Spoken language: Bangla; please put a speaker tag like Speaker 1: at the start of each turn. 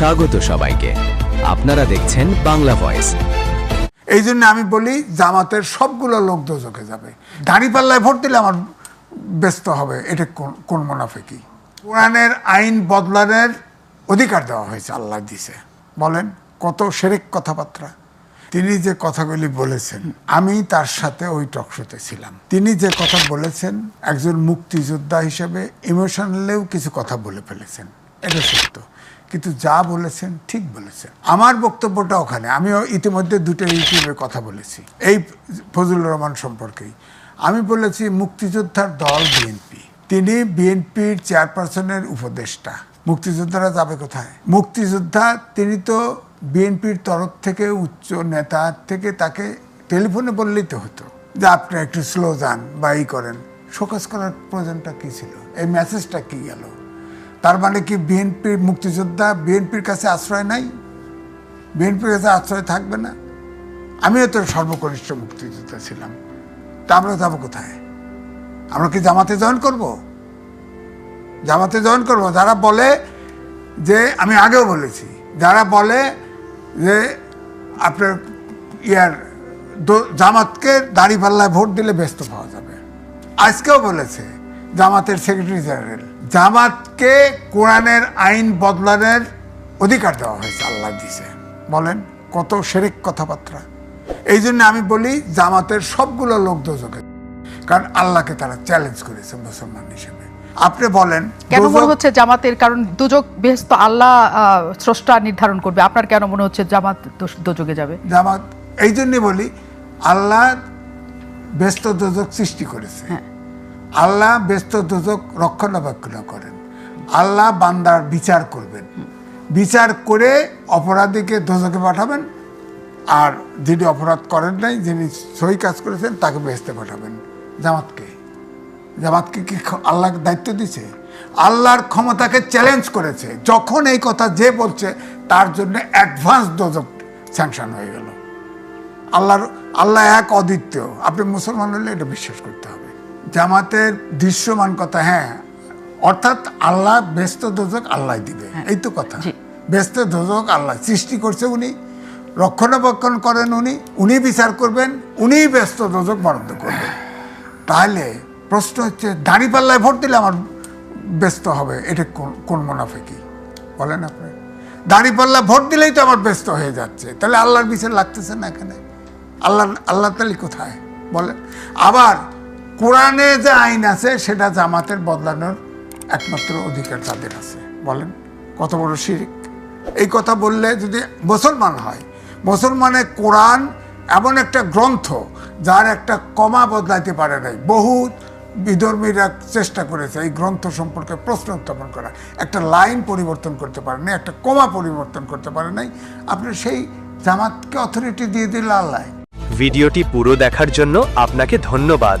Speaker 1: স্বাগত সবাইকে। আপনারা দেখছেন বাংলা ভয়েস।
Speaker 2: এই জন্য আমি বলি, জামাতের সবগুলো লোক দোজকে যাবে। দাঁড়িপাল্লায় ভোট দিলে আমার ব্যস্ত হবে, এটা কোন মোনাফেকি কোরআনের আইন বদলানোর অধিকার দেওয়া হয়েছে, আল্লাহ দিছে। বলেন, কত সেরেক কথাবার্তা। তিনি যে কথাগুলি বলেছেন, আমি তার সাথে ওই টকশোতে ছিলাম। তিনি যে কথা বলেছেন, একজন মুক্তিযোদ্ধা হিসেবে ইমোশনালেও কিছু কথা বলে ফেলেছেন। এটা সত্য। কিন্তু যা বলেছেন, ঠিক বলেছেন। আমার বক্তব্যটা ওখানে। আমিও ইতিমধ্যে দুটো ইউটিউবে কথা বলেছি, এই ফজলুর রহমান সম্পর্কেই। আমি বলেছি, মুক্তিযোদ্ধার দল বিএনপি। তিনি বিএনপির চেয়ারপারসনের উপদেষ্টা। মুক্তিযোদ্ধারা যাবে কোথায়? মুক্তিযোদ্ধা, তিনি তো বিএনপির তরফ থেকে, উচ্চ নেতা থেকে তাকে টেলিফোনে বললেই তো হতো যে, আপনি একটু স্লো যান বা ই করেন। শোকাস করার প্রয়োজনটা কী ছিল? এই মেসেজটা কি গেল? তার মানে কি বিএনপির মুক্তিযোদ্ধা বিএনপির কাছে আশ্রয় নাই? বিএনপির কাছে আশ্রয় থাকবে না? আমিও তো সর্বকনিষ্ঠ মুক্তিযোদ্ধা ছিলাম। তা আমরা যাব কোথায়? আমরা কি জামাতে জয়েন করব? জামাতে জয়েন করব। যারা বলে যে, আমি আগেও বলেছি, যারা বলে যে আপনার ইয়ার জামাতকে দাড়িপাল্লায় ভোট দিলে ব্যস্ত পাওয়া যাবে। আজকেও বলেছে, জামাতের সেক্রেটারি জেনারেল। জামাতকে কোরআনের আইন বদলানোর অধিকার দেওয়া হয়েছে আল্লাহ দিছে। বলেন কত সেরেক কথাবার্তা। এই জন্য আমি বলি জামাতের সবগুলো লোক দোজকে কারণ আল্লাহকে তারা চ্যালেঞ্জ করেছে মুসলমান হিসেবে। আপনি বলেন
Speaker 3: কেন মনে হচ্ছে জামাতের? কারণ দুজক বেহস্ত আল্লাহ স্রষ্টা নির্ধারণ করবে। আপনার কেন মনে হচ্ছে জামাত দোজকে যাবে?
Speaker 2: জামাত এই জন্যই বলি আল্লাহ ব্যস্ত দোজক সৃষ্টি করেছে।
Speaker 3: হ্যাঁ।
Speaker 2: আল্লাহ ব্যস্ত দোজক রক্ষণাবেক্ষণ করেন। আল্লাহ বান্দার বিচার করবেন। বিচার করে অপরাধীকে দোজকে পাঠাবেন। আর যিনি অপরাধ করেন নাই, যিনি সই কাজ করেছেন, তাকে বেহেস্তে পাঠাবেন। জামাতকে। জামাতকে কি খ- আল্লাহ দায়িত্ব দিছে? আল্লাহর ক্ষমতাকে চ্যালেঞ্জ করেছে। যখন এই কথা যে বলছে, তার জন্য অ্যাডভান্স দোজক স্যাংশন হয়ে গেল। আল্লাহর আল্লাহ এক অদ্বিতীয়। আপনি মুসলমান হলে এটা বিশ্বাস করতে হবে। জামাতের দৃশ্যমান কথা হ্যাঁ। অর্থাৎ আল্লাহ ব্যস্ত দোজক আল্লাহ দিবে। এই তো কথা। ব্যস্ত দোজক আল্লাহ সৃষ্টি করছে উনি রক্ষণাবেক্ষণ করেন উনি উনি বিচার করবেন উনিই ব্যস্ত দোজক বরাদ্দ করবেন। তাহলে প্রশ্ন হচ্ছে দাঁড়িপাল্লায় ভোট দিলে আমার ব্যস্ত হবে এটা কোন কোন মুনাফেকি বলেন আপনি। দাঁড়িপাল্লা ভোট দিলেই তো আমার ব্যস্ত হয়ে যাচ্ছে। তাহলে আল্লাহর বিচার লাগতেছে না এখানে? আল্লাহ আল্লাহ তালি কোথায়? বলেন। আবার কোরআনে যে আইন আছে, সেটা জামাতের বদলানোর একমাত্র অধিকার তাদের আছে। বলেন, কত বড় শিরিক। এই কথা বললে যদি মুসলমান হয়, মুসলমানে কোরআন এমন একটা গ্রন্থ যার একটা কমা বদলাইতে পারে নাই। বহু বিধর্মীরা চেষ্টা করেছে এই গ্রন্থ সম্পর্কে প্রশ্ন উত্থাপন করা। একটা লাইন পরিবর্তন করতে পারে নাই, একটা কমা পরিবর্তন করতে পারে নাই। আপনি সেই জামাতকে অথরিটি দিয়ে দিল আল্লাহ।
Speaker 4: ভিডিওটি পুরো দেখার জন্য আপনাকে ধন্যবাদ।